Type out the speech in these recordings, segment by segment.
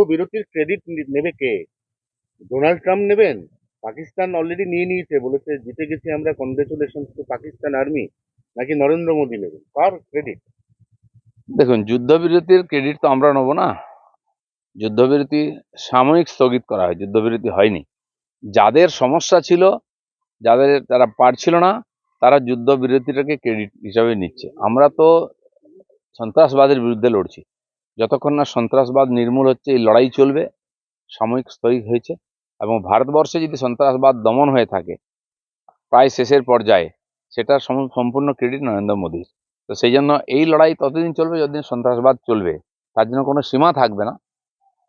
যুদ্ধবিরতির ক্রেডিট নেবে কে? Donald Trump নেবেন? পাকিস্তান অলরেডি নিয়ে নিয়েছে, বলেছে, জিতে গেছি আমরা কনগ্রেচুলেশন টু পাকিস্তান আর্মি নাকি নরেন্দ্র মোদী নেবেন? কার ক্রেডিট দেখুন, যুদ্ধবিরতির ক্রেডিট তো আমরা নেব না। যুদ্ধবিরতি সাময়িক স্থগিত করা হয়, যুদ্ধবিরতি হয়নি। যাদের সমস্যা ছিল, যাদের তারা পারছিল না, তারা যুদ্ধবিরতিটাকে ক্রেডিট হিসাবে নিচ্ছে। আমরা তো সন্ত্রাসবাদের বিরুদ্ধে লড়ছি। যতক্ষণ না সন্ত্রাসবাদ নির্মূল হচ্ছে, এই লড়াই চলবে, সাময়িক স্থগিত হয়েছে এবং ভারতবর্ষে যদি সন্ত্রাসবাদ দমন হয়ে থাকে, প্রায় শেষের পর্যায়ে সম- সম্পূর্ণ ক্রেডিট নরেন্দ্র মোদীর। তো সেই জন্য এই লড়াই ততদিন চলবে যতদিন সন্ত্রাসবাদ চলবে, তার জন্য কোনো সীমা থাকবে না।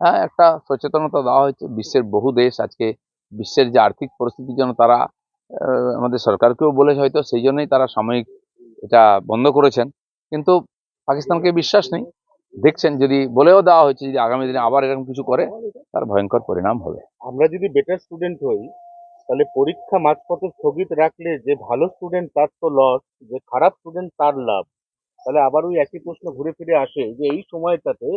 হ্যাঁ একটা সচেতনতা দেওয়া হয়েছে, বিশ্বের বহু দেশ আজকে বিশ্বের যে আর্থিক পরিস্থিতির জন্য তারা আমাদের সরকারকেও বলেছে হয়তো, সেই জন্যই তারা সাময়িক এটা বন্ধ করেছেন। কিন্তু পাকিস্তানকে বিশ্বাস নেই দেখছেন যদি বলেও দেওয়া হয়েছে যদি আগামী দিনে আবার এরকম কিছু করে তার ভয়ঙ্কর পরিণাম হবে। আমরা যদি বেটার স্টুডেন্ট হই তাহলে পরীক্ষা মাঝপথে স্থগিত রাখলে যে ভালো স্টুডেন্ট তার তো লস যে খারাপ স্টুডেন্ট তার লাভ। তাহলে আবার ওই একই প্রশ্ন ঘুরে ফিরে আসে যে এই সময়টাতে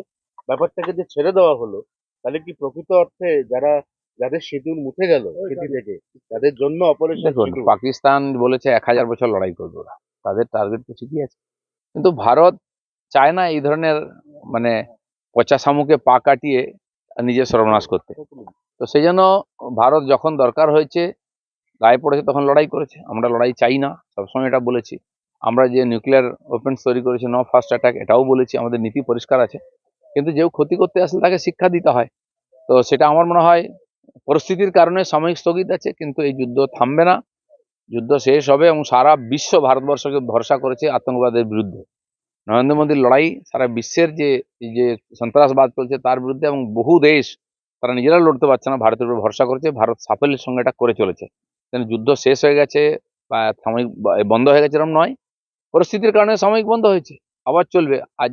ব্যাপারটাকে যে ছেড়ে দেওয়া হলো তাহলে কি প্রকৃত অর্থে যারা যাদের শিডিউল মুছে গেল চিঠি থেকে তাদের জন্য অপারেশন পাকিস্তান বলেছে এক হাজার বছর লড়াই করবে ওরা। তাদের টার্গেট তো ঠিকই আছে। কিন্তু ভারত চায় না এই ধরনের মানে পচা শামুকে পা কাটিয়ে নিজের সর্বনাশ করতে। তো সেই জন্য ভারত যখন দরকার হয়েছে, গায়ে পড়েছে তখন লড়াই করেছে। আমরা লড়াই চাই না, সবসময় এটা বলেছি। আমরা যে নিউক্লিয়ার ওপেন্স তৈরি করেছি ন ফার্স্ট অ্যাটাক এটাও বলেছি, আমাদের নীতি পরিষ্কার আছে। কিন্তু যেও ক্ষতি করতে আসলে তাকে শিক্ষা দিতে হয়। তো সেটা আমার মনে হয় পরিস্থিতির কারণে সাময়িক স্থগিত আছে, কিন্তু এই যুদ্ধ থামবে না। যুদ্ধ শেষ হবে এবং সারা বিশ্ব ভারতবর্ষকে ভরসা করেছে আতঙ্কবাদের বিরুদ্ধে। নরেন্দ্র মোদীর লড়াই সারা বিশ্বের যে যে সন্ত্রাসবাদ চলছে তার বিরুদ্ধে এবং বহু দেশ তারা নিজেরা লড়তে পারছে না, ভারতের উপর ভরসা করেছে, ভারত সাফল্যের সঙ্গে এটা করে চলেছে। যুদ্ধ শেষ হয়ে গেছে বা সাময়িক বন্ধ হয়ে গেছে এরকম নয়, পরিস্থিতির কারণে সাময়িক বন্ধ হয়েছে, আবার চলবে। আজ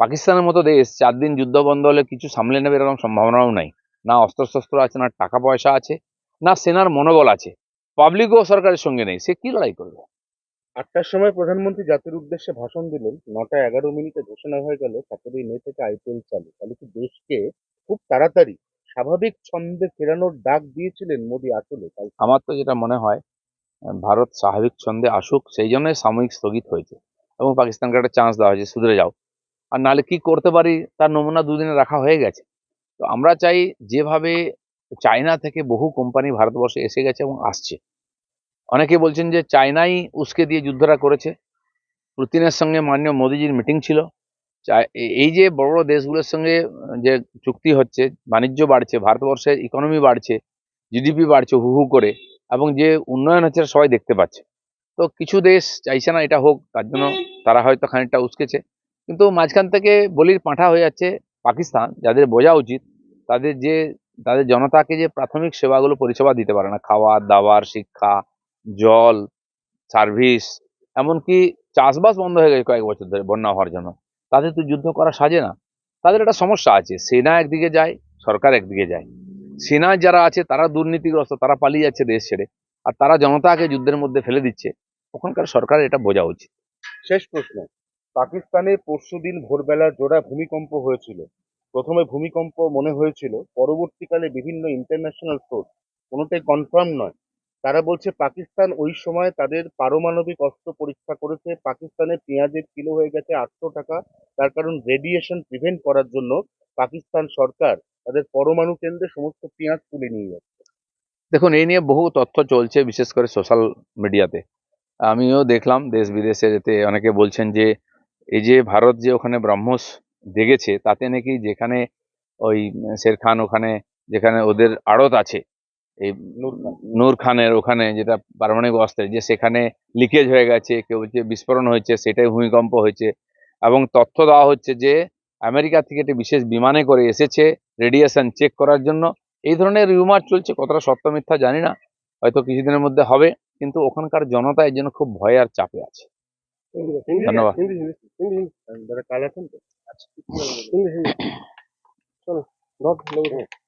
পাকিস্তানের মতো দেশ চার দিন যুদ্ধ বন্ধ হলে কিছু সামলে নেবে এরকম সম্ভাবনাও নাই। না অস্ত্রশস্ত্র আছে, না টাকা পয়সা আছে, না সেনার মনোবল আছে। পাবলিকও সরকারের সঙ্গে নেই, সে কি লড়াই করবে? আটটার সময় প্রধানমন্ত্রী জাতির উদ্দেশ্যে ভাষণ দিলেন। নটা এগারো মিনিটে ঘোষণা হয়ে গেল সতেরোই মে থেকে আইপিএল চালু। তাহলে কি দেশকে খুব তাড়াতাড়ি স্বাভাবিক ছন্দে ফেরানোর ডাক দিয়েছিলেন মোদী আসলে? তাই আমার তো যেটা মনে হয়, ভারত স্বাভাবিক ছন্দে আসুক, সেই জন্যই সাময়িক স্থগিত হয়েছে এবং পাকিস্তানকে একটা চান্স দেওয়া হয়েছে, সুধরে যাও। আর নাহলে কি করতে পারি, তার নমুনা দুদিনে রাখা হয়ে গেছে। তো আমরা চাই যেভাবে চায়না থেকে বহু কোম্পানি ভারতবর্ষে এসে গেছে এবং আসছে। অনেকে বলছেন যে চায়নাই উস্কে দিয়ে যুদ্ধটা করেছে। পুতিনের সঙ্গে মাননীয় মোদিজির মিটিং ছিল। এই যে বড় বড় দেশগুলোর সঙ্গে যে চুক্তি হচ্ছে, বাণিজ্য বাড়ছে, ভারতবর্ষের ইকোনমি বাড়ছে জিডিপি বাড়ছে, হু হু করে, এবং যে উন্নয়ন হচ্ছে সবাই দেখতে পাচ্ছে। তো কিছু দেশ চাইছে না এটা হোক, তার জন্য তারা হয়তো খানিকটা উস্কেছে। কিন্তু মাঝখান থেকে বলির পাঁঠা হয়ে যাচ্ছে পাকিস্তান, যাদের বোঝা উচিত, তাদের যে, তাদের জনতাকে যে প্রাথমিক সেবাগুলো পরিষেবা দিতে পারে না, খাওয়া, দাওয়ার, শিক্ষা জল সার্ভিস এমনকি চাষবাস বন্ধ হয়ে গেছে কয়েক বছর ধরে বন্যা হওয়ার জন্য। তাদের তো যুদ্ধ করা সাজে না। তাদের একটা সমস্যা আছে, সেনা একদিকে যায়, সরকার একদিকে যায়। সেনা যারা আছে, তারা দুর্নীতিগ্রস্ত, তারা পালিয়ে যাচ্ছে দেশ ছেড়ে। আর তারা জনতাকে যুদ্ধের মধ্যে ফেলে দিচ্ছে। ওখানকার সরকারের এটা বোঝা উচিত। শেষ প্রশ্ন। পাকিস্তানে পরশুদিন ভোরবেলা জোড়া ভূমিকম্প হয়েছিল। প্রথমে ভূমিকম্প মনে হয়েছিল, পরবর্তীকালে বিভিন্ন ইন্টারন্যাশনাল সোর্স কোনোটাই কনফার্ম নয়। তারা বলছে, পাকিস্তান ওই সময় তাদের পারমাণবিক অস্ত্র পরীক্ষা করেছে। পাকিস্তানে পেঁয়াজের কিলো হয়ে গেছে আটশো টাকা। তার কারণ রেডিয়েশন প্রিভেন্ট করার জন্য পাকিস্তান সরকার তাদের পরমাণু কেন্দ্রে সমস্ত পেঁয়াজ তুলে নিয়ে যাচ্ছে। দেখুন, এই নিয়ে বহু তথ্য চলছে, বিশেষ করে সোশ্যাল মিডিয়াতে আমিও দেখলাম দেশ বিদেশে যেতে অনেকে বলছেন যে, এই যে ভারত যে ওখানে ব্রহ্মস দেখেছে তাতে নাকি যেখানে ওই শের খান ওখানে, যেখানে ওদের আড়ত আছে এই নূর খানের ওখানে যেটা পারমাণবিক অস্ত্রের যে সেখানে লিকেজ হয়ে গেছে কেউ বলছে বিস্ফোরণ হয়েছে সেটাই ভূমিকম্প হয়েছে। এবং তথ্য দেওয়া হচ্ছে যে আমেরিকা থেকে একটি বিশেষ বিমানে করে এসেছে রেডিয়েশন চেক করার জন্য। এই ধরনের রিউমার চলছে কতটা সত্য মিথ্যা জানি না। হয়তো কিছুদিনের মধ্যে হবে কিন্তু ওখানকার জনতা এর জন্য খুব ভয় আর চাপে আছে। ধন্যবাদ।